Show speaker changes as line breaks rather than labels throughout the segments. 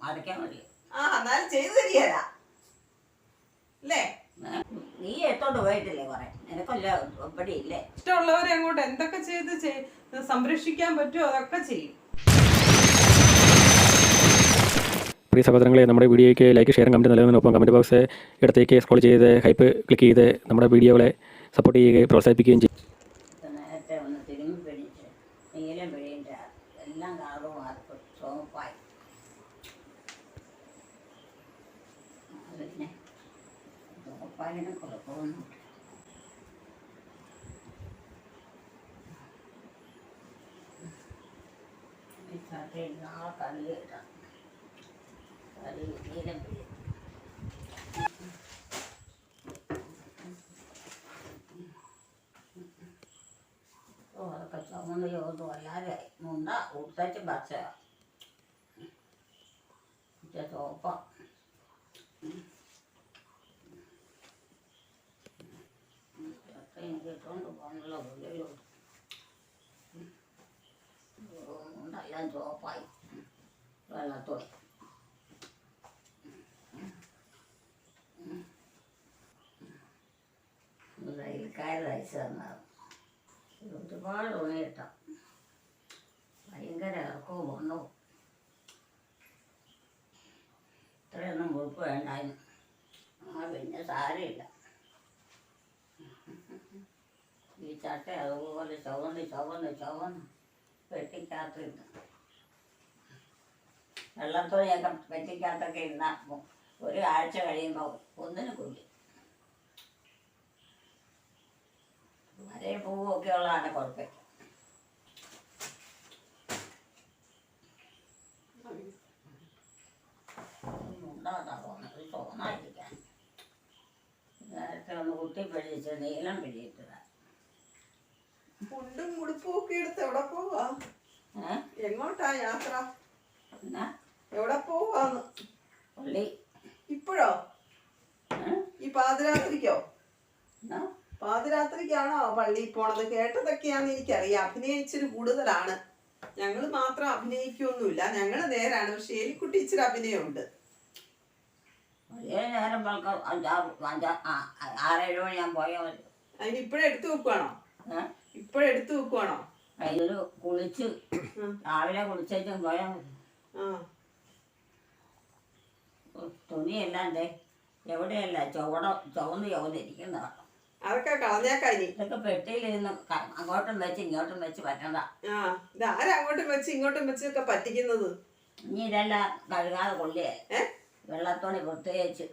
അരയ്ക്കാൻ മതി
ആ എന്നാലും ചെയ്തു തരികയല്ല അല്ലേ?
നീ എടുത്തോണ്ട് പോയിട്ടില്ലേ കുറെ? നിനക്കല്ല ഇവിടെ ഇല്ലേ?
ഇഷ്ടമുള്ളവരെ അങ്ങോട്ട് എന്തൊക്കെ ചെയ്ത് സംരക്ഷിക്കാൻ പറ്റുമോ അതൊക്കെ ചെയ്യും.
പ്രിയ സഹോദരങ്ങളെ നമ്മുടെ വീഡിയോയ്ക്ക് ലൈക്ക് ഷെയർ കമന്റ് നൽകുന്നതിനൊപ്പം കമന്റ് ബോക്സ് ഇടത്തേക്ക് സ്ക്രോൾ ചെയ്ത് ഹൈപ്പ് ക്ലിക്ക് ചെയ്ത് നമ്മുടെ വീഡിയോകളെ സപ്പോർട്ട് ചെയ്യുകയും പ്രോത്സാഹിപ്പിക്കുകയും ചെയ്യും.
നേരത്തെ ഒന്ന് തിരുമ്പി പിടിച്ച് നീലം പിഴിയിട്ട് എല്ലാം കാറും മാർക്ക് ചുവപ്പായി അത് പിന്നെ ചുവപ്പായതിനെ കുഴപ്പമൊന്നും ഈ ചട്ടയിൽ നാളെ കല്ല് ഇടാം കല്ല് നീലം ഓ അതൊക്കെ ചുമന്ന് ചോദിച്ചു അല്ലാതെ മുണ്ട ഉടുത്തച്ച് ബസ് ചോപ്പ. കിട്ടുകൊണ്ട് പോകണല്ലോ ഉള്ളിലോട്ട് മുണ്ടെല്ലാം ചോപ്പായി വെള്ളത്തോടെ റെയിൽക്കാർ അയച്ചു തന്നത് ഒരുപാട് തുണിയിട്ട ഭയങ്കര ഇറക്കവും വണ്ണവും ഇത്രയൊന്നും മുഴുപ്പ് വേണ്ടായിരുന്നു ആ പിന്നെ സാരമില്ല ഈ ചട്ട അതുപോലെ ചുവന്ന് ചുവന്ന് ചുവന്ന് വെട്ടിക്കാത്തിരുന്നു വെള്ളത്തുണിയൊക്കെ വെട്ടിക്കാത്തൊക്കെ ഇരുന്നാൽ ഒരു ആഴ്ച കഴിയുമ്പോൾ ഒന്നിനു കൂടി വരെ പൂവൊക്കെ ഉള്ളതാണ് കുഴപ്പം. തോന്നാതിരിക്കാൻ. നേരത്തെ ഒന്ന് കുത്തി പിഴിച്ച് നീളം പിഴിയിട്ടതാ
മുണ്ടും ഉടുപ്പും ഒക്കെ എടുത്ത് എവിടെ പോവാ? എങ്ങോട്ടാ യാത്ര? എവിടെ പോവാന്ന്?
പുള്ളി.
ഇപ്പോഴോ? ഈ പാതിരാത്രിക്കോ? പാതിരാത്രിക്കാണോ പള്ളിയിൽ പോണത്? കേട്ടതൊക്കെയാന്ന് എനിക്കറിയാം. അഭിനയം ഇച്ചിരി കൂടുതലാണ്. ഞങ്ങൾ മാത്രം അഭിനയിക്കൊന്നുമില്ല ഞങ്ങൾ നേരാണ്. പക്ഷെ എലിക്കുട്ടി ഇച്ചിരി അഭിനയമുണ്ട്.
നേരം ആറേഴ് മണി ഞാൻ പോയാൽ മതി
അതിന് എടുത്തു വെക്കുവാണോ?
ഏ
ഇപ്പോഴേ എടുത്തു വെക്കുവാണോ?
അതിനൊരു കുളിച്ച്. രാവിലെ കുളിച്ചേച്ചും പോയാൽ മതി. തുണിയല്ലാണ്ട് എവിടെയല്ല? ചുവട ചുവന്ന് ചുവന്നിരിക്കുന്നതാണ്
അതൊക്കെ കളഞ്ഞേക്കാ ഇനി
ഇതൊക്കെ പെട്ടിയിലിരുന്ന് അങ്ങോട്ടും വെച്ച് ഇങ്ങോട്ടും വെച്ച് പറ്റണ്ട.
ആ ഇത് ആരാ അങ്ങോട്ടും വെച്ച് ഇങ്ങോട്ടും വെച്ചൊക്കെ പറ്റിക്കുന്നത്?
ഇനി ഇതെല്ലാം കഴുകാതെ കൊള്ളിയേ വെള്ളത്തോണി പ്രത്യേകിച്ച്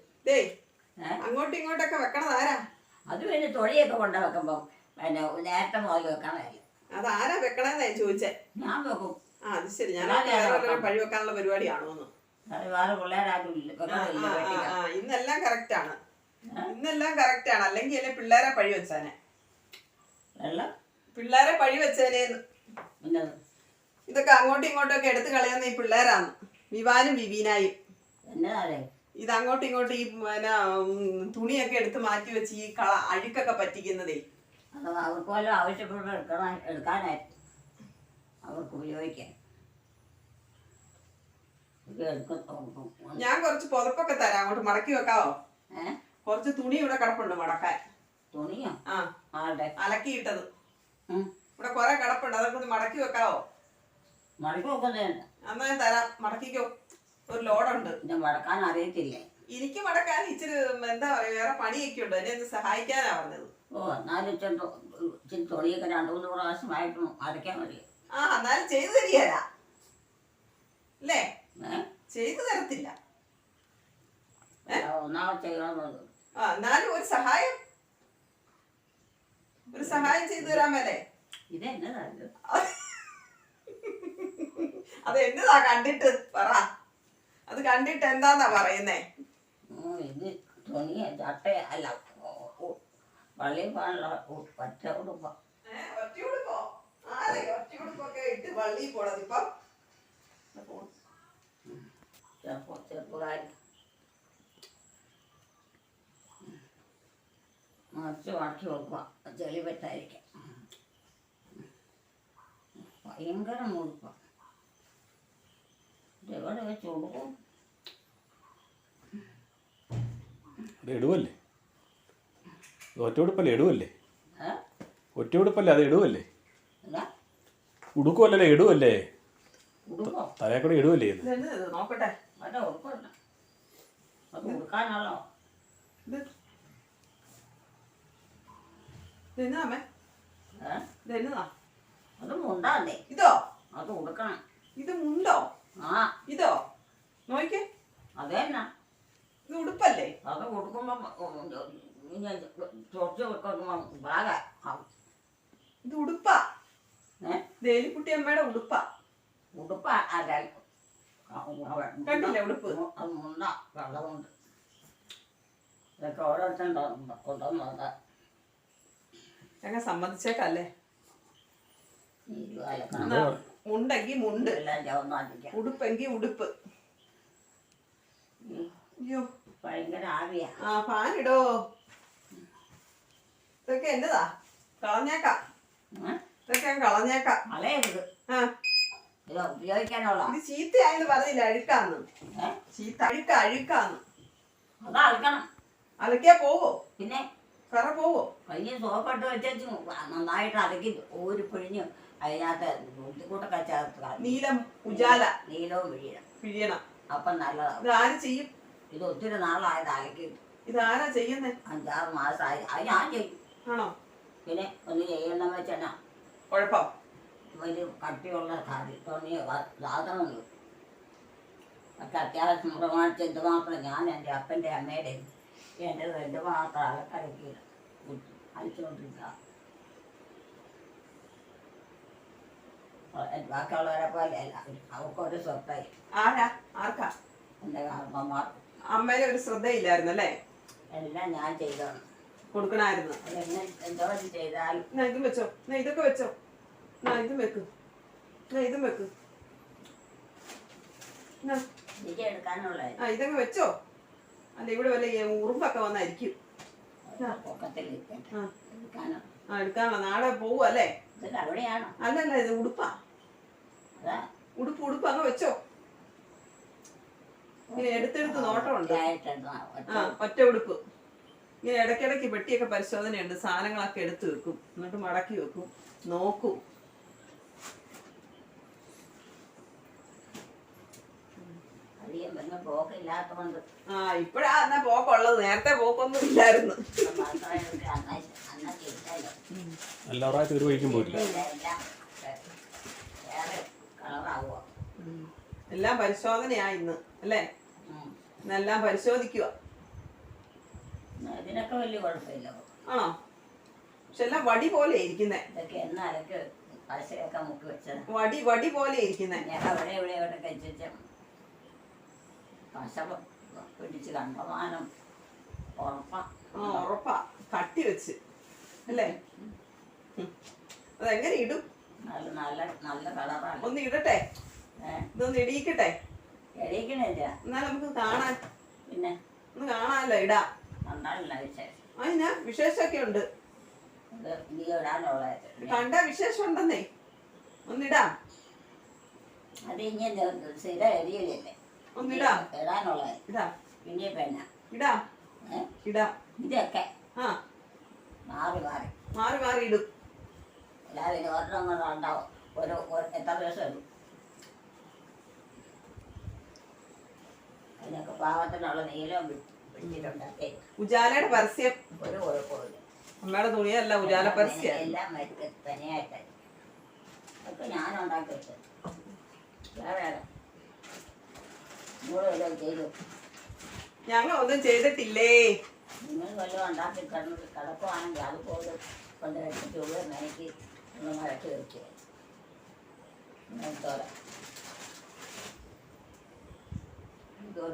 അങ്ങോട്ടും ഇങ്ങോട്ടൊക്കെ വെക്കണത് ആരാ?
അത് പിന്നെ തൊഴിയൊക്കെ കൊണ്ട് വെക്കുമ്പം പിന്നെ നേരത്തെ മുതൽ വെക്കണമല്ലേ
അത് ആരാ വെക്കണേന്നാ ഞാൻ ചോദിച്ചേ.
ഞാൻ വെക്കും.
ആ അത് ശരി. ഞാൻ. പഴി വെക്കാനുള്ള പരിപാടിയാണോ എന്ന്
വേറെ പിള്ളേരാരും
ഇന്നെല്ലാം കറക്റ്റ് ആണ്? ഇന്നെല്ലാം കറക്റ്റ് ആണ് അല്ലെങ്കിൽ അല്ലെ പിള്ളേരെ പഴി വെച്ചാനെ. പിള്ളേരെ പഴി വെച്ചേനേന്ന് ഇതൊക്കെ അങ്ങോട്ടും ഇങ്ങോട്ടും ഒക്കെ എടുത്ത് കളയുന്ന ഈ പിള്ളേരാന്ന് വിവാനും വിവീനായും. ഇത് അങ്ങോട്ടും ഇങ്ങോട്ടും ഈ പിന്നെ തുണിയൊക്കെ എടുത്ത് മാറ്റി വെച്ച് ഈ കള അഴുക്കൊക്കെ പറ്റിക്കുന്നതേ.
അത് അവർക്ക് വല്ലതും ആവശ്യപ്പെടുമ്പോൾ എടുക്കണം എടുക്കാനായിട്ട്. അവർക്ക് ഉപയോഗിക്കാൻ ഇത്
ഞാൻ കുറച്ച് പുതപ്പൊക്കെ തരാം അങ്ങോട്ട് മടക്കി വെക്കാവോ? കുറച്ച് തുണി ഇവിടെ കിടപ്പുണ്ട് മടക്കാൻ.
തുണിയോ?
ആ. അലക്കിയിട്ടത്. ഇവിടെ കുറെ കിടപ്പുണ്ട് അതൊക്കെ ഒന്ന് മടക്കി വെക്കാവോ?
മടക്കി വെക്കുന്നുണ്ട്.
അന്നാ ഞാൻ തരാം മടക്കിക്കോ. ഒരു ലോഡുണ്ട്.
ഞാൻ മടക്കാൻ അറിയത്തില്ലേ?
എനിക്ക് മടക്കാൻ ഇച്ചിരി എന്താ പറയാ വേറെ പണിയൊക്കെ ഉണ്ട്. എന്നെ ഒന്ന് സഹായിക്കാനാ പറഞ്ഞത്.
ഓ എന്നാലും ഇച്ചിരി ഇച്ചിരി തുണിയൊക്കെ രണ്ട് മൂന്ന് പ്രാവശ്യമായിട്ട് അരയ്ക്കാൻ മതി
ആ എന്നാലും ചെയ്തു തരികയല്ല അല്ലേ? ചെയ്തു തരത്തില്ല.
ഒന്നാമത്
ആ എന്നാലും ഒരു സഹായം. ഒരു സഹായം ചെയ്തു തരാൻ മേലേ. അത് എന്നതാ കണ്ടിട്ട് പറ. അത് കണ്ടിട്ട് എന്താന്നാ പറയുന്നേ?
ഇത് തുണി ചട്ട അല്ല പള്ളി പോകാനുള്ള ഒറ്റ കുടുംബം ഭയങ്കര മുഴുപ്പം. എവിടെ വെച്ച് കൊടുക്കും
ഇത് ഇടുവല്ലേ? ഒറ്റയുടുപ്പല്ലേ അത് എടുവല്ലേ
ഉടുക്കുമല്ലേ
ഇടുവല്ലേ? എടുവല്ലേ
ഉടുക്കോ
തലേ കൂടെ എടുവല്ലേ ഇത്?
നോക്കട്ടെ.
അത് ഉടുക്കാനാണോ?
ഇത്
അത്
ഇതോ?
അത് ഉടുക്കണം.
ഇത് മുണ്ടോ?
ആ.
ഇതോ? നോക്കിക്കേ
അതെന്നാ?
ഇത് ഉടുപ്പല്ലേ?
അത് ഉടുക്കുമ്പം ബാഗ
ഇത് ഉടുപ്പാ.
ഏ?
ദേലിക്കുട്ടി അമ്മയുടെ ഉടുപ്പാ.
ഉടുപ്പ.
കണ്ടില്ലേ ഉടുപ്പ്?
മുണ്ട. വെള്ളമുണ്ട്. ഇതൊക്കെ ഓരോരുത്തരും കൊണ്ടുവന്നത്.
ഞങ്ങൾ സമ്മതിച്ചേക്കല്ലേ? മുണ്ടെങ്കി മുണ്ട്. ഉടുപ്പെങ്കി ഉടുപ്പ്. അയ്യോ.
ഭയങ്കര ആവിയാ.
ആ ഫാനിടോ ഇതൊക്കെ എന്റെതാ? കളഞ്ഞേക്കാം? ഇതൊക്കെ ഞാൻ കളഞ്ഞേക്കാം.
കളയരുത്.
ആ.
ഇത് ഉപയോഗിക്കാനുള്ള.
ഇത് ചീത്തയായെന്ന് പറഞ്ഞില്ല അഴുക്കാന്ന്. ചീത്ത അഴുക്ക അഴുക്കാന്ന്.
അത് അലക്കണം
അലക്കിയാ പോവോ?
പിന്നെ?
കറ പോവോ?
കഴിഞ്ഞ് സോപ്പിട്ട് വെച്ചു നന്നായിട്ട് അലക്കി ഒരു പിഴിഞ്ഞ് അതിനകത്ത് ബുദ്ധിമുട്ടൊക്കെ ചേർത്ത്
നീലം ഉജാല.
നീലവും പിഴിയണം.
പിഴിയണം.
അപ്പം നല്ലതാണ്
ഇതാര് ആര് ചെയ്യും?
ഇത് ഒത്തിരി നാളായത് അലക്കിയിട്ട്.
ഇതാരാ ചെയ്യുന്നേ?
അഞ്ചാറ് മാസമായി അത് ഞാൻ ചെയ്യും.
ആണോ?
പിന്നെ ഒന്ന് ചെയ്യണമെന്ന് വെച്ചാ
കുഴപ്പം.
വലിയ കട്ടിയുള്ള സാധി തുണിയോ സാധനമൊന്നും പക്ഷെ അത്യാവശ്യം പ്രമാണിച്ച് എന്തുമാത്രം ഞാൻ എന്റെ അപ്പന്റെ അമ്മയുടെ എന്റെ എന്തുമാത്രം അലക്കലക്കി അയച്ചുകൊണ്ടിരിക്കുക ബാക്കിയുള്ളവരെ പോലെ അല്ല അവർക്കൊരു സ്വത്തായി.
ആരാ? ആർക്കാ?
എന്റെ കാരണന്മാർ
അമ്മയുടെ ഒരു ശ്രദ്ധയില്ലായിരുന്നു അല്ലേ
എല്ലാം ഞാൻ ചെയ്തോണം
കൊടുക്കണായിരുന്നു. എന്നാ ഇതും വെച്ചോ. എന്നാ ഇതൊക്കെ വെച്ചോ. എന്നാ ഇതും വെക്ക്. എന്നാ ഇതും വെക്ക്. ആ ഇതങ്ങ് വെച്ചോ. അല്ല ഇവിടെ വല്ല ഉറുമ്പൊക്കെ വന്നായിരിക്കും. ആ എടുക്കാനുള്ള നാളെ പോവും അല്ലേ? അല്ലല്ല ഇത് ഉടുപ്പാ. ഉടുപ്പ് ഉടുപ്പ് അങ്ങ് വെച്ചോ. ഇങ്ങനെ എടുത്തെടുത്ത് നോട്ടമുണ്ട് ആ ഒറ്റ ഉടുപ്പ്. ഇങ്ങനെ ഇടയ്ക്കിടയ്ക്ക് പെട്ടിയൊക്കെ പരിശോധനയുണ്ട് സാധനങ്ങളൊക്കെ എടുത്തു വെക്കും. എന്നിട്ട് മടക്കി വെക്കും. നോക്കും. ആ ഇപ്പഴാ എന്നാ പോക്കുള്ളത്. നേരത്തെ പോക്കൊന്നും ഇല്ലായിരുന്നു.
എല്ലാ പ്രായത്തിൽ ഒരു വഴിക്കും പോയില്ല
എല്ലാം വേറെ
എല്ലാം പരിശോധനയാ ഇന്ന് അല്ലേ? എല്ലാം പരിശോധിക്കുക
ഇതിനൊക്കെ വലിയ കുഴപ്പമില്ല.
ആണോ? പക്ഷെ എല്ലാം വടി പോലെ ഇരിക്കുന്നേ.
ഇതൊക്കെ എന്ന് അലക്ക് പശയൊക്കെ മുക്കി വെച്ചത്.
വടി വടി പോലെ ഇരിക്കുന്നേ.
ഞാൻ അവിടെ ഇവിടെ ഇവിടെ കഴിച്ച പശ പിടിച്ച് കണ്ടമാനം ഉറപ്പാ.
ആ ഉറപ്പാ. കട്ടി വെച്ച്. അല്ലേ. അതെങ്ങനെ ഇടും?
നല്ല നല്ല നല്ല കളറാണ്.
ഒന്ന് ഇടട്ടെ? ഇതൊന്ന് ഇടിയിക്കട്ടെ
എണീക്കണില്ല.
എന്നാൽ നമുക്ക് കാണാൻ.
പിന്നെ?
ഒന്ന് കാണാനല്ലോ ഇടാ. അതിനാ വിശേഷമൊക്കെ ഉണ്ട്. കണ്ട വിശേഷം ഉണ്ടെന്നേ. ഒന്നിടാം.
അത് ഇങ്ങനെ സ്ഥിര എരിയല്ലേ
ഒന്നിടാം.
ഇടാനുള്ളത്
ഇടാം.
പിന്നെ പിന്നെ
ഇടാം.
ഏ?
ഇടാം.
ഇതൊക്കെ.
ആ.
മാറി മാറി.
മാറി മാറി ഇടും.
എല്ലാവരും ഒരെണ്ണം കൊണ്ട് ഉണ്ടാവും ഒരു എത്ര ദിവസം ഇടും? അതിനൊക്കെ പാവത്തിനുള്ള നീലം
ഉജാലയുടെ പരസ്യം.
ഒരു കുഴപ്പമില്ല
അമ്മയുടെ തുണിയല്ല ഉജാല പരസ്യ.
എല്ലാം തനിയായിട്ട് ഞാൻ ഉണ്ടാക്കി വെച്ചത് വേറെ ആരാ? ചെയ്തു?
ഞങ്ങൾ ഒന്നും ചെയ്തിട്ടില്ലേ?
നിങ്ങൾ വല്ലതും ഉണ്ടാക്കി കിടന്നത് കിടക്കുവാണെങ്കിൽ അത് പോലും കൊണ്ട് വെച്ചിട്ട് ഉള്ളിൽ നനയ്ക്ക് ഒന്ന് മഴക്കി വെക്കുക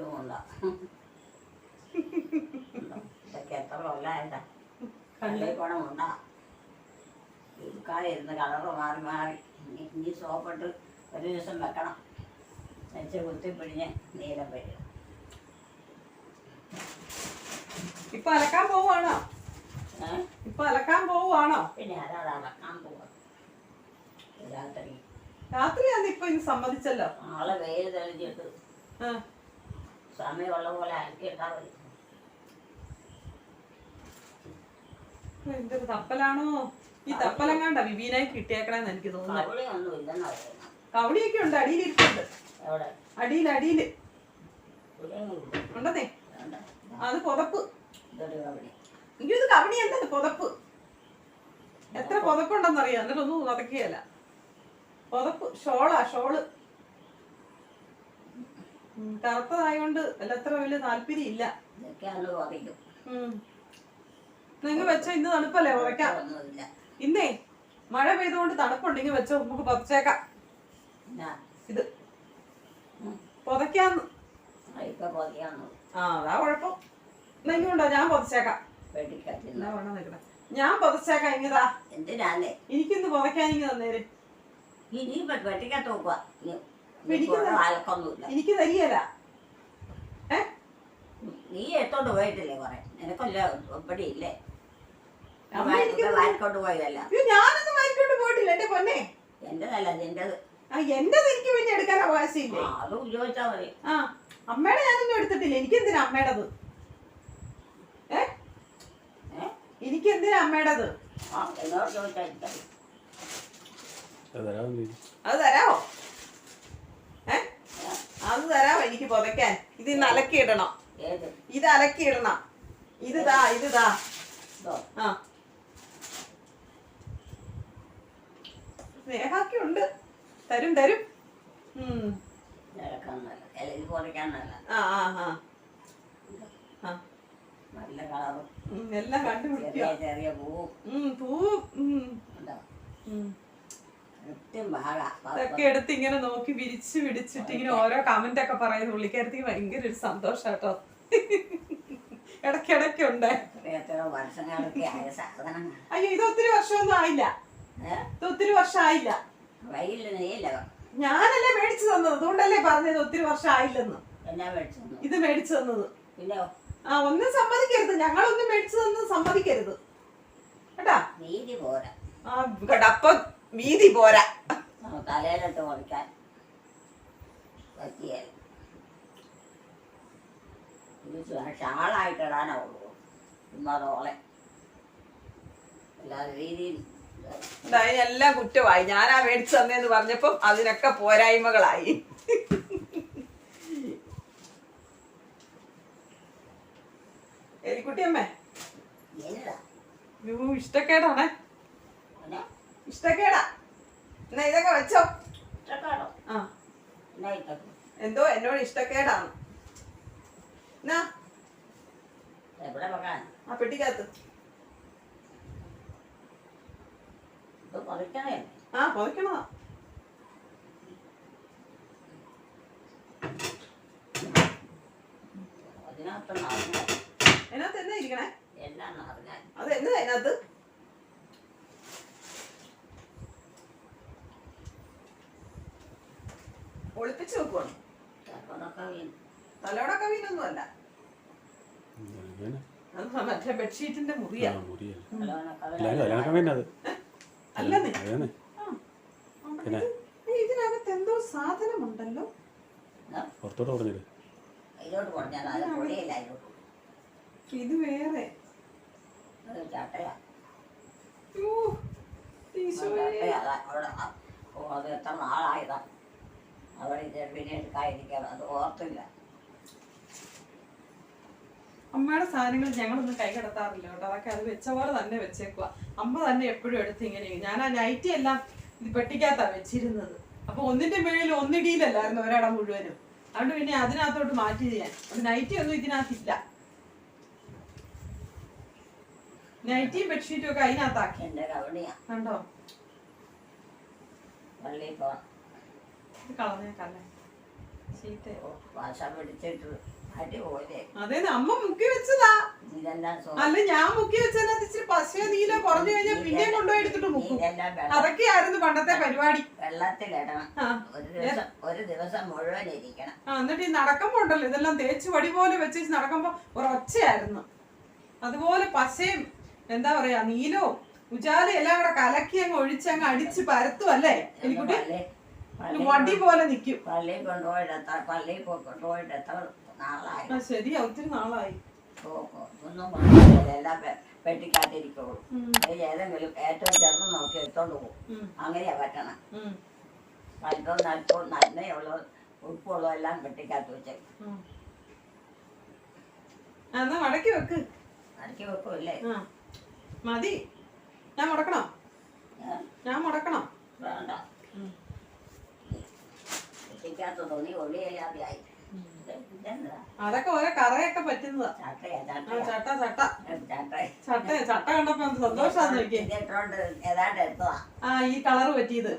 കൊണ്ട. ഇതൊക്കെ എത്ര കൊല്ലായിട്ടാ കണ്ടേ പണം ഉണ്ടാ ഇരുന്ന് കളറ് മാറി മാറി. ഇനി സോപ്പിട്ട് ഒരു ദിവസം വെക്കണം. വെച്ച് കുത്തിപ്പിടിഞ്ഞ് നീലം വരും.
ഇപ്പൊ അലക്കാൻ പോവാണോ ഇപ്പൊ അലക്കാൻ പോവാണോ
പിന്നെ അതാണ് അളക്കാൻ പോവാ? രാത്രി.
രാത്രിയാണ് ഇപ്പൊ ഇന്ന് സമ്മതിച്ചല്ലോ.
നാളെ വെയിൽ തെളിഞ്ഞിട്ട്. സമയമുള്ള പോലെ അലക്കിയിട്ടാൽ മതി.
എന്തൊരു തപ്പലാണോ? ഈ തപ്പലം കണ്ട വിവീനായി കിട്ടിയേക്കണെന്ന് എനിക്ക് തോന്നുന്നു. കവളിയൊക്കെ ഉണ്ട്
അടിയിലിരിക്കുന്നുണ്ട്
അടിയിൽ
അടിയിൽ.
ഉണ്ടെന്നേ. അത് പുതപ്പ്. എനിക്കിത് കവണി എന്താണ് പുതപ്പ്. എത്ര പുതപ്പുണ്ടെന്നറിയാം? എന്നിട്ടൊന്നും നടക്കുകയല്ല പുതപ്പ് ഷോളാ ഷോൾ. കറുത്തതായോണ്ട് അല്ല അത്ര വലിയ താല്പര്യം ഇല്ല നിങ്ങൾ വെച്ച ഇന്ന് തണുപ്പല്ലേ
ഉറക്കാം
ഇന്നേ മഴ പെയ്തുകൊണ്ട് തണുപ്പുണ്ടെങ്കിൽ വെച്ചോ നമുക്ക് പുതച്ചേക്കാം. ഇത്. പുതയ്ക്കാന്ന്. ആ അതാ കുഴപ്പം. നിങ്ങുണ്ടോ ഞാൻ പുതച്ചേക്കാം. ഞാൻ പുതച്ചേക്കാം ഇങ്ങതാ
എന്തിനാന്നേ?
എനിക്കിന്ന് പുതയ്ക്കാൻ ഇങ്ങ് തന്നേര്. എനിക്ക് തരികയല്ല ഏ?
നീ എടുത്തോണ്ട് പോയിട്ടില്ലേ കൊറേ? നിനക്കല്ല ഇവിടെ ഇല്ലേ? വാരിക്കൊണ്ട് പോയതല്ല.
ഞാനൊന്നും വാങ്ങിക്കൊണ്ട് പോയിട്ടില്ല എന്റെ പൊന്നെ.
എന്റേതല്ല നിന്റേത്
ആ എന്റേത് എനിക്ക് പിന്നെ എടുക്കാൻ അവകാശമില്ല
അത് ഉപയോഗിച്ചാ മതി.
ആ അമ്മയുടെ ഞാനൊന്നും എടുത്തിട്ടില്ല. എനിക്ക് എന്തിനാ അമ്മയുടേത്? ഏ? എനിക്ക് എന്തിനാ അമ്മയുടേത്.
അത്
തരാമോ ഏ? അത് തരാമോ എനിക്ക് പുതയ്ക്കാൻ. ഇത് ഇന്ന് അലക്കിയിടണം.
ഏത്?
ഇത് അലക്കിയിടണം. ഇത് ദാ ഇത് ദാ. ആ. സ്നേഹാക്കി ഉണ്ട് തരും. തരും എല്ലാം
ചെറിയ പൂവും
എടുത്ത് ഇങ്ങനെ നോക്കി വിരിച്ച് പിടിച്ചിട്ട് ഇങ്ങനെ ഓരോ കമന്റ് ഒക്കെ പറയുന്ന പുള്ളിക്കാരത്തേക്ക് ഭയങ്കര ഒരു സന്തോഷം കേട്ടോ ഇടയ്ക്കിടയ്ക്ക് ഉണ്ട്. അയ്യോ ഇത് ഒത്തിരി വർഷമൊന്നും ആയില്ല. ഇത് ഒത്തിരി വർഷമായില്ല
വൈകില്ല
ഞാനല്ലേ മേടിച്ചു തന്നത്. അതുകൊണ്ടല്ലേ പറഞ്ഞത് ഒത്തിരി
വർഷമായില്ലെന്ന്
ഇത് മേടിച്ചു തന്നത്. ആ ഒന്നും സമ്മതിക്കരുത്. ഞങ്ങളൊന്നും മേടിച്ചു തന്നത് സമ്മതിക്കരുത്. കേട്ടാ?
നീതി പോരാ.
ആ കേട്ടോ അപ്പൊ വീതി പോരാ.
തലയിലോട്ട് പൊറിക്കാൻ പറ്റിയാൽ ഇത് ഷാളായിട്ട് ഇടാനേ ഉള്ളൂ ചുമ്മാതോളെ അല്ലാതെ രീതിയിൽ
അതിനെല്ലാം കുറ്റമായി. ഞാനാ മേടിച്ചു തന്നേന്ന് പറഞ്ഞപ്പം അതിനൊക്കെ പോരായ്മകളായി. എലിക്കുട്ടിയമ്മേ ഇഷ്ടക്കേടാണേ? ഇഷ്ടക്കേടാ. എന്നാ ഇതൊക്കെ വെച്ചോ. ആ. എന്തോ എന്നോട് ഇഷ്ടക്കേടാണ് എന്നാ? ആ പെട്ടിക്കകത്ത്
ഇത് പറിക്കണേ
ആ പുതയ്ക്കണതാ
അതിനകത്ത്
എന്നാ ഇരിക്കണേ? അത് എന്നതാ അതിനകത്ത്? ഒളിപ്പിച്ചു വെക്കുവാണ്? തലോടൊക്കെ വീണൊന്നും അല്ല മറ്റേ ബെഡ്ഷീറ്റിന്റെ മുറിയാ.
ചിലവനൊക്കെ
അല്ലെന്നേ?
അതന്നെ പിന്നെ?
ഏയ്, ഇതിനകത്ത് എന്തോ സാധനമുണ്ടല്ലോ.
പുറത്തോട്ട്
അതിലോട്ട് പറഞ്ഞാൽ അത് പൊടിയില്ല അതിലോട്ട്
ഇത് വേറെ.
അത് ചട്ടയാ. അതാ എത്ര നാളായതാ. അവിടെ ഇത് പിന്നെ എടുക്കാതിരിക്കണം അത് ഓർത്തില്ല.
അമ്മയുടെ സാധനങ്ങൾ ഞങ്ങളൊന്നും കൈ കിടത്താറില്ല കേട്ടോ. അതൊക്കെ അത് വെച്ച പോലെ തന്നെ വെച്ചേക്കുക അമ്മ തന്നെ എപ്പോഴും എടുത്ത് ഇങ്ങനെ ഞാൻ ആ നൈറ്റി എല്ലാം ഇത് പെട്ടിക്കകത്താ വെച്ചിരുന്നത്. അപ്പൊ ഒന്നിന്റെ മേളിൽ ഒന്നിടിയിലല്ലായിരുന്നു ഒരാടം മുഴുവനും. അതുകൊണ്ട് പിന്നെ അതിനകത്തോട്ട് മാറ്റി ചെയ്യാൻ. അപ്പൊ നൈറ്റി ഒന്നും ഇതിനകത്തില്ല. നൈറ്റിയും ബെഡ്ഷീറ്റും ഒക്കെ അതിനകത്താക്കി. കണ്ടോ? കളഞ്ഞേക്കല്ലേ ചീത്ത
ഭാഷ പിടിച്ചിട്ട്
അതെ അമ്മ മുക്കി വെച്ചതാ. അല്ല ഞാൻ മുക്കി വെച്ചതിനകത്ത് ഇച്ചിരി പശയോ നീലോ കുറഞ്ഞു കഴിഞ്ഞാൽ പിന്നെയും കൊണ്ടുപോയി എടുത്തിട്ട് മുക്കും. അതൊക്കെയായിരുന്നു പണ്ടത്തെ പരിപാടി.
വെള്ളത്തിലിടണം ഒരു ദിവസം മുഴുവൻ ഇരിക്കണം.
ആ, എന്നിട്ട് ഈ നടക്കുമ്പോ ഉണ്ടല്ലോ ഇതെല്ലാം തേച്ച് വടി പോലെ വെച്ച് നടക്കുമ്പോ ഒരൊച്ചയായിരുന്നു. അതുപോലെ പശയും എന്താ പറയാ നീലവും ഉജാല എല്ലാം കൂടെ കലക്കി അങ്ങ് ഒഴിച്ച് അങ്ങ് അടിച്ച് പരത്തും അല്ലേ? എനിക്കുട്ടി? വടി പോലെ നിക്കും.
പള്ളിയിൽ കൊണ്ടുപോയിട്ട് പള്ളിയിൽ പോയി കൊണ്ടുപോയിട്ട് എത്ര നാളായി.
ആ ശരിയാ ഒത്തിരി നാളായി.
ഓ, ഓ, ഒന്നും പറഞ്ഞില്ല എല്ലാം ഏതെങ്കിലും ഏറ്റവും ചെറുത് നോക്കി എടുത്തോണ്ട് പോകും.
ഉം.
അങ്ങനെയാ പറ്റണം.
ഉം.
പഴുത്തോ നട്ടോ നന്മയുള്ള ഉപ്പുള്ളോ എല്ലാം പെട്ടിക്കകത്ത് വെച്ച്.
ഉം. ആ, എന്നാ മടക്കി വെക്ക്.
മടക്കി വെക്കൂല്ലേ?
ആ. മതി. ഞാൻ മുടക്കണോ?
ഏ?
ഞാൻ മുടക്കണോ?
വേണ്ട.
ഉം.
തോന്നി തുണി ഒളിയില്ലാതെയായി
അതൊക്കെ ഓരോ കറയൊക്കെ പറ്റുന്നതാ. ചട്ട ചട്ട.
ചട്ട
ചട്ട കണ്ടപ്പോ സന്തോഷാന്ന് ആ ഈ കളറ് പറ്റിയത്.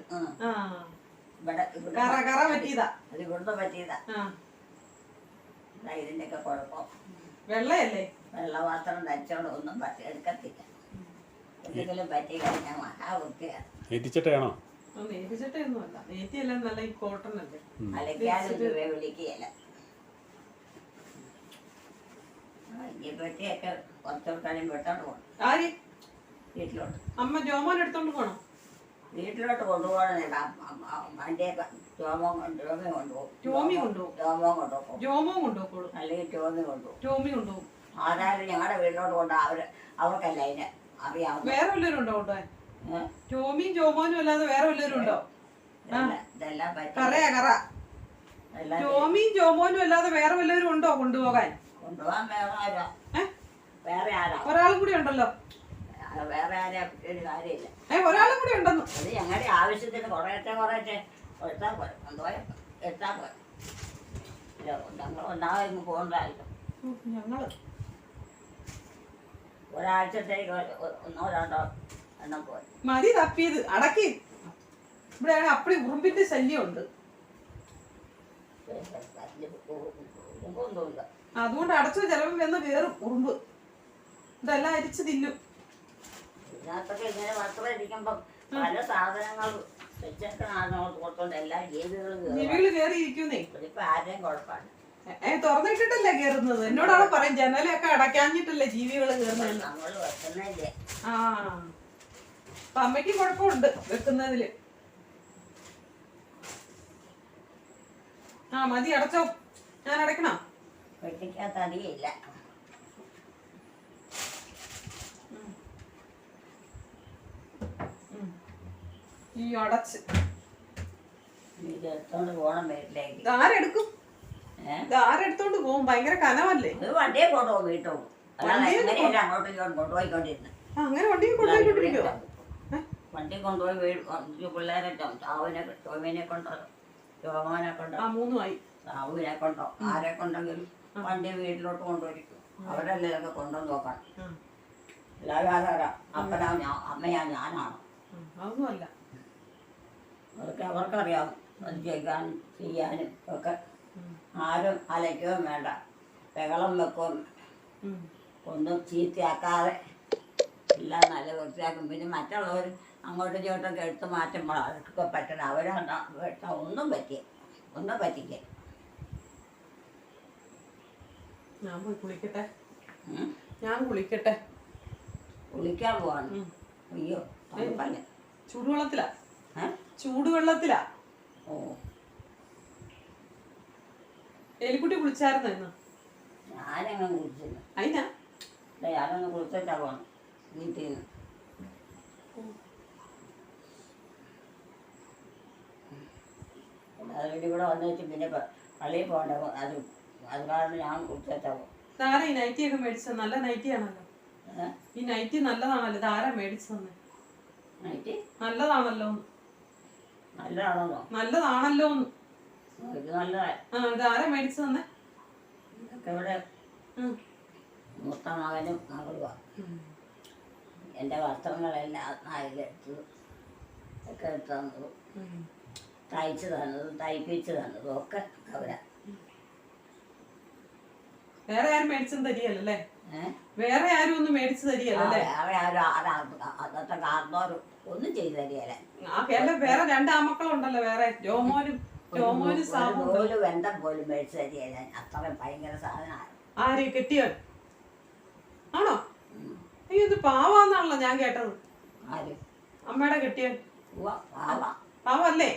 കറ കറ
കുഴപ്പം
വെള്ളയല്ലേ?
വെള്ളപാത്രം ധരിച്ചോണ്ട് ഒന്നും എടുക്കത്തില്ല എന്തെങ്കിലും പറ്റി കഴിഞ്ഞാൽ മഹാവൃത്തിയാണ്
നേരിച്ചിട്ടൊന്നും അല്ല നേറ്റിയെല്ലാം നല്ല ഈ കോട്ടൺ അല്ലേ?
അലക്കാനും രൂപ വിളിക്കുകയില്ല. ഈ പെട്ടിയൊക്കെ കുറച്ചെടുക്കാനും പോകണം പോകും
ആര്?
വീട്ടിലോട്ട്.
അമ്മ ജോമോൻ എടുത്തോണ്ട് പോകണം
വീട്ടിലോട്ട് കൊണ്ടുപോകണമെന്നില്ല വണ്ടിയൊക്കെ ജോമോ ടോമി കൊണ്ടുപോകും
ടോമി കൊണ്ടുപോകും.
ജോമോ കൊണ്ടുപോകും.
ജോമോ കൊണ്ടുപോകും
അല്ലെങ്കിൽ ടോമി കൊണ്ടുപോകും.
ടോമി കൊണ്ടുപോകും.
ആരായാലും ഞങ്ങളുടെ വീട്ടിലോട്ട് കൊണ്ട് അവർ അവർക്കല്ല അതിന് അറിയാം
വേറെ വല്ലവരും ഉണ്ടോ കൊണ്ടുപോകാൻ? ടോമിയും ജോമോനും അല്ലാതെ വേറെ വല്ലവരും ഉണ്ടോ? കറയാ കറ. ടോമിയും ജോമോനും അല്ലാതെ വേറെ വല്ലവരും ഉണ്ടോ കൊണ്ടുപോകാൻ?
കൊണ്ടുപോകാൻ വേറെ ആരാ വേറെ ആരാ
ഒരാളും കൂടി ഉണ്ടല്ലോ
വേറെ ആരാ ഒരു കാര്യമില്ല
ഏ ഒരാളും കൂടി ഉണ്ടെന്ന്
അത് ഞങ്ങളുടെ ആവശ്യത്തിന് കുറേശ്ശെ കുറേശ്ശെ എടുത്താൽ പോരെ കൊണ്ടുപോയാൽ എടുത്താൽ പോരെ ഇല്ല, ഞങ്ങൾ ഒന്നാമത് ഒരാഴ്ചത്തേക്ക് ഒന്നോ രണ്ടോ എണ്ണം പോയി
മതി തപ്പിയത് അടക്കി ഇവിടെ അപ്പടി ഉറുമ്പിന്റെ ശല്യമുണ്ട്
ഒന്നുമില്ല
അതുകൊണ്ട് അടച്ചു ചിലപ്പം വന്ന് കയറും ഉറുമ്പ്. ഇതെല്ലാം അരിച്ച് തിന്നും.
ഇതിനകത്തൊക്കെ ഇങ്ങനെ വസ്ത്രം ഇരിക്കുമ്പം പല ജീവികളും
ഏ തുറന്നിട്ടിട്ടല്ലേ കേറുന്നത്? എന്നോടാണ് പറയും ജനലൊക്കെ അടയ്ക്കാഞ്ഞിട്ടല്ലേ
ജീവികൾ കേറുന്നത്?
ആ. അപ്പൊ അമ്മയ്ക്ക് കുഴപ്പമുണ്ട് വെക്കുന്നതിൽ. ആ മതി അടച്ചോ. ഞാൻ അടയ്ക്കണം?
വെട്ടിക്കകത്ത് തടിയില്ല
ഈ അടച്ച്.
എടുത്തോണ്ട് വീട്ടിലേക്ക്.
ആരെടുക്കും? ആരെടുത്തോണ്ട് പോകും ഭയങ്കര കനമല്ലേ
ഇത് വണ്ടിയെ കൊണ്ടുപോകും അങ്ങോട്ടും
ആ, അങ്ങനെ വണ്ടിയിൽ കൊണ്ടുപോയിട്ടിരിക്കോ
വണ്ടി കൊണ്ടുപോയി വീട് പിള്ളേരെ ചാവിനെ ടോമിനെ കൊണ്ടോ ടോമോനെ കൊണ്ടോ
മൂന്നുമായി.
സാവുവിനെ കൊണ്ടോ ആരെ കൊണ്ടെങ്കിലും വണ്ടി വീട്ടിലോട്ട് കൊണ്ടുപോയിരിക്കും അവരല്ലേ ഇതൊക്കെ കൊണ്ടുവന്ന് നോക്കണം എല്ലാവരും അപ്പനാ ഞാൻ അമ്മയാ ഞാനാണ്.
അവർക്ക് അതൊന്നുമല്ല.
അവർക്കറിയാം. അത് ചെയ്യാനും ചെയ്യാനും ഒക്കെ. ആരും അലയ്ക്കുകയും വേണ്ട. ബഹളം വെക്കുകയും
ഉം.
ഒന്നും ചീത്തയാക്കാതെ എല്ലാം നല്ല വൃത്തിയാക്കും. പിന്നെ മറ്റുള്ളവർ അങ്ങോട്ടും ഇങ്ങോട്ടൊക്കെ എടുത്ത് മാറ്റുമ്പോൾ അവർക്കൊക്കെ പറ്റണം. അവരാണ് ഒന്നും പറ്റിയ ഒന്നും പറ്റിക്കുക
ഞാൻ പോയി കുളിക്കട്ടെ. ഞാൻ കുളിക്കട്ടെ.
കുളിക്കാൻ പോവാണ്. അയ്യോ
ചൂടുവെള്ളത്തിലാ. ചൂടുവെള്ളത്തിലാ.
ഓ.
എലിക്കുട്ടി കുളിച്ചായിരുന്നു ഇന്ന്?
ഞാനങ്ങനെ കുളിച്ചില്ല.
അതിനാ
ഞാനൊന്ന് കുളിച്ചിട്ടാ പോണം വീട്ടിൽ നിന്ന് അതിന്റെ കൂടെ വന്നു വെച്ച് പിന്നെ പള്ളിയിൽ പോകണ്ട. അത് അത് കാരണം ഞാൻ കുളിച്ചിട്ടാ
താര ഈ നൈറ്റിയൊക്കെ മേടിച്ചത്. നല്ല നൈറ്റി ആണല്ലോ. ഈ നൈറ്റി നല്ലതാണല്ലോ. താര മേടിച്ചതെന്ന്.
നൈറ്റ്
നല്ലതാണല്ലോ. നല്ലതാണല്ലോ. ആ ഇതാരാ മേടിച്ചതെന്ന്.
ഇതൊക്കെ ഇവിടെ മൂത്ത മകനും മകളുമാണ് എന്റെ വസ്ത്രങ്ങളെല്ലാം അതിലെടുത്ത് ഒക്കെ എടുത്തു തന്നതും തയ്ച്ചു തന്നതും തയ്പ്പിച്ചു തന്നതും ഒക്കെ അവരാ.
വേറെ ആരും മേടിച്ചെന്ന് തരികയല്ലേ വേറെ ആരും ഒന്നും മേടിച്ചു തരികയല്ലേ
വേറെ ആരും ആരാ അന്നത്തെ കാർന്നോരും ഒന്നും ചെയ്തു തരികയില്ല.
ആ കേരള വേറെ രണ്ട് ആമക്കളുണ്ടല്ലോ വേറെ. ജോമോനും ജോമോനും സാബും
ഒരു ബന്ധം പോലും മേടിച്ചു തരികയല്ല. അത്രയും ഭയങ്കര സാധനമാണ്.
ആരെയും കിട്ടിയോ ആണോ? അയ്യോ ഇത് പാവാന്നാണല്ലോ ഞാൻ കേട്ടത്. അമ്മയുടെ കെട്ടിയവൻ.
ഉവ്വ, പാവ.
പാവല്ലേ?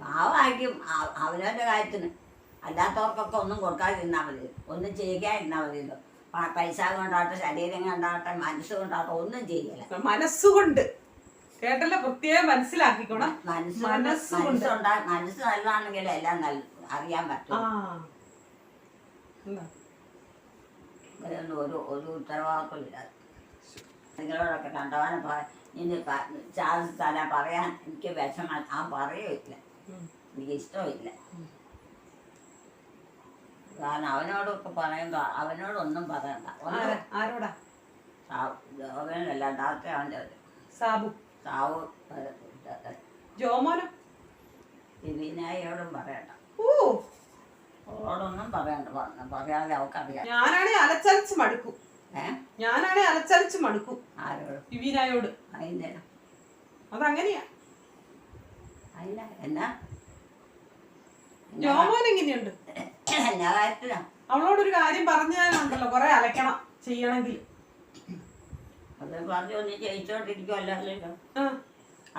പാവായിരിക്കും അവനവന്റെ കാര്യത്തിന്. അല്ലാത്തവർക്കൊക്കെ ഒന്നും കൊടുക്കാതിരുന്നാൽ മതി. ഒന്നും ചെയ്യാതിരുന്നാൽ മതിയല്ലോ പൈസ കൊണ്ടാട്ടെ ശരീരം കൊണ്ടാട്ടെ മനസ്സ് കൊണ്ടാട്ടെ ഒന്നും ചെയ്യില്ല.
മനസ്സുകൊണ്ട്. കേട്ടല്ലോ? പ്രത്യേകം മനസ്സിലാക്കിക്കോണം.
മനസ്സ്. മനസ്സുണ്ടാ മനസ്സ് നല്ലതാണെങ്കിൽ എല്ലാം നല്ല അറിയാൻ പറ്റും. അതിനൊന്നും ഒരു ഒരു ഉത്തരവാദിത്തമില്ലാതെ നിങ്ങളോടൊക്കെ കണ്ടവാനും ഇനി ചാർജ് തരാൻ പറയാൻ എനിക്ക് വിഷമം. ആ പറയുമില്ല
ഉം.
എനിക്ക് ഇഷ്ടമില്ല. കാരണം അവനോടൊക്കെ പറയുമ്പോൾ അവനോടൊന്നും പറയണ്ട.
ആരാ? ആരോടാ?
അവനല്ല ഡാക്ടർ അവന്റെ
സാബു.
സാവ്
ജോമോനോ?
വിനായോടും പറയണ്ട.
ഓ
അവളോടൊന്നും പറയണ്ട പറ- പറയാതെ അവൾക്കറിയാം.
ഞാനാണെ അലച്ചലച്ച് മടുക്കും. ഞാനാണെ അലച്ചലച്ച് മടുക്കും.
ആരോട്?
വിവീനായോട്
അതിന്റെ
അതങ്ങനെയാ.
അല്ല എന്നാ?
ജോമോൻ എങ്ങനെയുണ്ട്?
എന്നാ കാര്യത്തിനാ
അവളോടൊരു കാര്യം പറഞ്ഞാലുണ്ടല്ലോ കൊറേ അലക്കണം ചെയ്യണമെങ്കിൽ.
അത്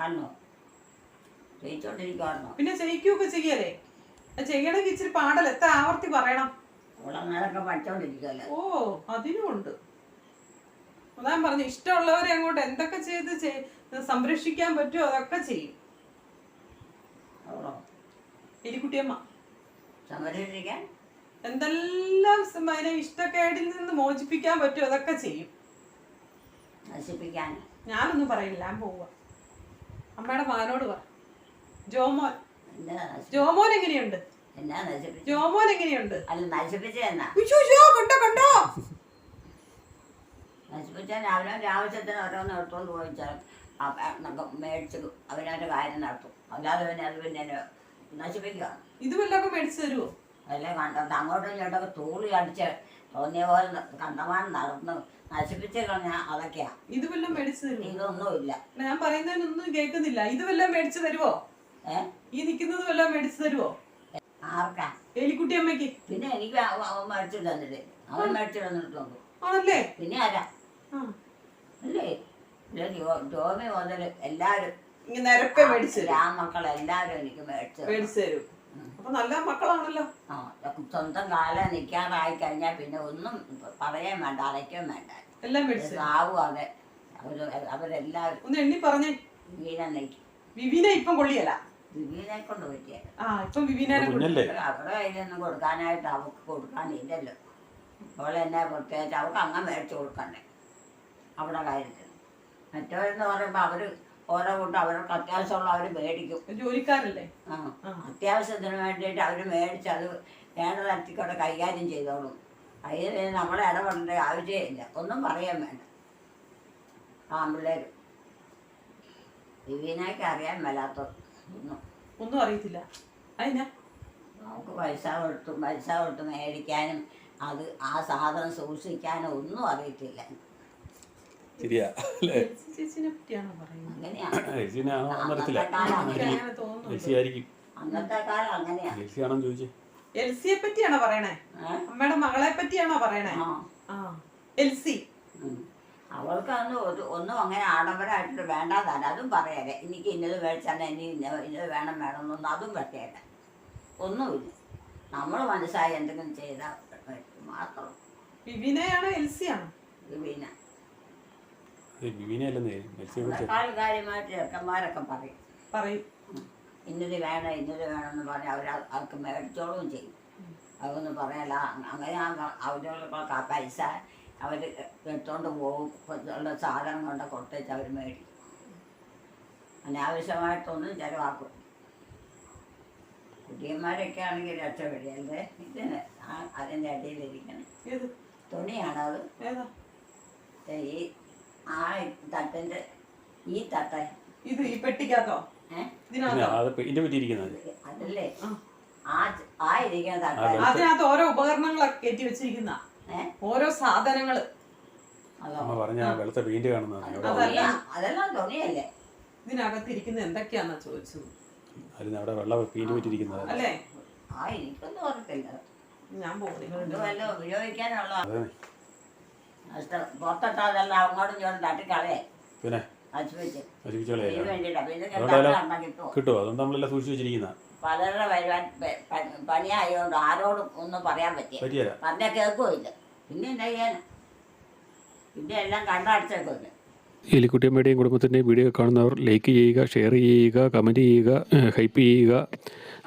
ആണോ?
പിന്നെ ചെയ്യിക്കുകയൊക്കെ ചെയ്യലേ ചെയ്യണമെങ്കിൽ ഇച്ചിരി പാടൽ എത്ര ആവർത്തി പറയണം.
അവളങ്ങനൊക്കെ പഠിച്ചോണ്ടിരിക്കുമല്ലോ
ഓ അതിനും ഉണ്ട്. അതാ പറഞ്ഞു ഇഷ്ടമുള്ളവരെ അങ്ങോട്ട് എന്തൊക്കെ ചെയ്ത് സംരക്ഷിക്കാൻ പറ്റുമോ അതൊക്കെ ചെയ്യും. എലിക്കുട്ടിയമ്മ.
സംരക്ഷിക്കാൻ
എന്തെല്ലാം അതിനെ ഇഷ്ടക്കേടിൽ നിന്ന് മോചിപ്പിക്കാൻ പറ്റുമോ അതൊക്കെ ചെയ്യും.
നശിപ്പിക്കാൻ.
ഞാനൊന്നും പറയില്ല ഞാൻ പോവുക. അമ്മയുടെ മകനോട് പറ. ജോമോൻ. ജോമോൻ എങ്ങനെയുണ്ട്? ജോമോൻ എങ്ങനെയുണ്ട്?
അല്ല നശിപ്പിച്ചോ
കണ്ടോ കണ്ടോ?
നശിപ്പിച്ചാൽ അവനവന്റെ ആവശ്യത്തിന് ഓരോന്ന് എടുത്തോണ്ട് പോയിച്ചാൽ മേടിച്ച് അവനവന്റെ കാര്യം നടത്തും. അല്ലാതെ പിന്നെ അത് പിന്നെ നശിപ്പിക്കുക
ഇത് വല്ലതൊക്കെ മേടിച്ചു തരുമോ
അല്ലേ കണ്ടത് അങ്ങോട്ടും ഇങ്ങോട്ടൊക്കെ തൂളി അടിച്ച് തോന്നിയ പോലെ കണ്ടമാനം നടന്ന് നശിപ്പിച്ച് കളഞ്ഞാൽ അതൊക്കെയാ.
ഇത് വല്ലതും മേടിച്ചു തരുമോ
ഇതൊന്നുമില്ല.
ഞാൻ പറയുന്നതിനൊന്നും കേൾക്കുന്നില്ല. ഇത് വല്ലതും മേടിച്ചു തരുമോ
ഏ?
ഈ നിൽക്കുന്നത് വല്ലതും മേടിച്ചു തരുമോ
ആർക്കാ?
എലിക്കുട്ടി അമ്മയ്ക്ക്.
പിന്നെ എനിക്ക് അവൻ മേടിച്ചു തന്നിട്ട് അവൻ മേടിച്ചു തന്നിട്ടുണ്ട്
ആണല്ലേ?
പിന്നെ ആരാ? അല്ലേ? ഇല്ല ജോമി മുതൽ എല്ലാരും എല്ലാവരും എനിക്ക് മേടിച്ചു.
മേടിച്ചു തരും. അപ്പൊ നല്ല മക്കളാണല്ലോ.
ആ സ്വന്തം കാലം നിൽക്കാറായി കഴിഞ്ഞാൽ പിന്നെ ഒന്നും പറയാൻ വേണ്ട അരയ്ക്കും വേണ്ട.
എല്ലാം മേടിച്ചു.
സാവും അതെ അവർ അവരെല്ലാവരും
ഒന്ന് എണ്ണി പറഞ്ഞേ.
വീണ നിൽക്കും
വിവീനെ ഇപ്പം കൊള്ളിയല്ല.
വിവീനെ കൊണ്ട്
കുഞ്ഞല്ലേ?
അവരുടെ കയ്യിലൊന്നും കൊടുക്കാനായിട്ട് അവൾക്ക് കൊടുക്കാനില്ലല്ലോ. അവളെന്നെ പ്രത്യേകിച്ച് അവൾക്ക് അങ്ങ് മേടിച്ചു കൊടുക്കണ്ടേ. അവിടെ കാര്യത്തിൽ മറ്റവരെന്ന് പറയുമ്പോൾ അവർ ഓരോ കൂട്ടം അവർക്ക് അത്യാവശ്യമുള്ള അവർ മേടിക്കും.
ജോലിക്കാരല്ലേ?
ആ. അത്യാവശ്യത്തിന് വേണ്ടിയിട്ട് അവർ മേടിച്ച് അത് വേണ്ട തരത്തിക്കൂടെ കൈകാര്യം ചെയ്തോളും. അതിൽ നമ്മളെ ഇടപെടേണ്ട ആവശ്യമില്ല ഒന്നും പറയാൻ വേണ്ട. ആമ്പിള്ളേർ വിവീനയ്ക്ക് അറിയാൻ മേലാത്ത? ഒന്നും.
ഒന്നും അറിയത്തില്ല. അതിനാ?
നമുക്ക് പൈസ കൊടുത്ത് പൈസ കൊടുത്ത് മേടിക്കാനും അത് ആ സാധനം സൂക്ഷിക്കാനും ഒന്നും അറിയത്തില്ല.
ശരിയാ അല്ലേ? എന്നറിയത്തില്ല. ചോദിച്ചേ.
എൽസിയെ പറ്റിയാണോ പറയണേ?
ഏ?
അമ്മയുടെ മകളെ പറ്റിയാണോ പറയണേ? എൽസി.
അവൾക്ക് അന്ന് ഒരു ഒന്നും അങ്ങനെ ആഡംബരമായിട്ട് വേണ്ടാതല്ല അതും പറയാതെ എനിക്ക് ഇന്നത് മേടിച്ചാൽ ഇനി ഇന്ന ഇന്നത് വേണം വേണം എന്നൊന്നും അതും പറ്റിയല്ല ഒന്നുമില്ല. നമ്മൾ മനസ്സായി എന്തെങ്കിലും ചെയ്താൽ മാത്രം.
വിവിനയാണോ എൽസിയാണോ?
വിവീനെ അല്ലെന്നേ ലിസിയെ കുറിച്ച്
നമ്മളെക്കാൾ കാര്യമായിട്ട് ചെറുക്കന്മാരൊക്കെ പറയും.
പറയും.
ഉം. ഇന്നത് വേണം ഇന്നത് വേണം എന്ന് പറഞ്ഞ് അവർ അവർക്ക് മേടിച്ചോളും ചെയ്യും. അതൊന്നും പറയല അങ്ങനെ അവരോടുള്ള പൈസ അവർ എടുത്തോണ്ട് പോകും. ഉള്ള സാധനം കൊണ്ട് കൊടുത്തേച്ച് അവർ മേടിക്കും. അനാവശ്യമായിട്ടൊന്നും ചിലവാക്കും. കുട്ടിയന്മാരൊക്കെ ആണെങ്കിൽ രക്ഷപ്പെടിയല്ലേ ഇതിന് ആ അതിന്റെ
അടിയിലിരിക്കണം.
തുണിയാണത്. ഈ ആ തട്ടിന്റെ ഈ
ഇത് ഈ പെട്ടിക്കകത്തോ?
പറ്റിയിരിക്കുന്നത്
അതല്ലേ?
ആ.
ആ ഇരിക്കുന്ന.
അതിനകത്ത് ഓരോ ഉപകരണങ്ങളൊക്കെ കയറ്റി വെച്ചിരിക്കുന്ന. ഓരോ
സാധനങ്ങൾ.
അമ്മ പറഞ്ഞ വെളുത്ത പെയിന്റ് കാണുന്നത്.
അതല്ല.
തുണിയല്ലേ?
ഇതിനകത്ത് എന്തൊക്കെയാന്നാ ചോദിച്ചത്?
അതിന് അവിടെ വെള്ള പെയിന്റ് പറ്റിയിരിക്കുന്നത്
അല്ലേ?
ആ എനിക്കൊന്നും ഓർത്തില്ല
ഞാൻ പോകുന്നു
ഉപയോഗിക്കാനുള്ള നഷ്ടം അങ്ങോട്ടും ഇങ്ങോട്ടും തട്ടിക്കളയെ.
പിന്നെ?
നശിപ്പിച്ച്
നശിപ്പിച്ചോളെ
ഇതിന് വേണ്ടിയിട്ടാ. പിന്നെ
അതുകൊണ്ടല്ല-
കണ്ടാ കിട്ടുമോ
കിട്ടുമോ അതുകൊണ്ട് നമ്മളെല്ലാം സൂക്ഷിച്ചു വെച്ചിരിക്കുന്ന.
പലരുടെ വരുവാൻ പ- പ- പണിയായതുകൊണ്ട് ആരോടും ഒന്നും പറയാൻ പറ്റിയ
പറ്റിയല്ല.
പറഞ്ഞാൽ കേൾക്കുമില്ല പിന്നെ എന്താ ചെയ്യാൻ? പിന്നെ എല്ലാം കണ്ടടച്ചേക്കൊക്കെ
എലിക്കുട്ടിയമ്മയുടെയും കുടുംബത്തിന്റെയും വീഡിയോ കാണുന്നവർ ലൈക്ക് ചെയ്യുക ഷെയർ ചെയ്യുക കമന്റ് ചെയ്യുക ഏഹ് ഹൈപ്പ് ചെയ്യുക.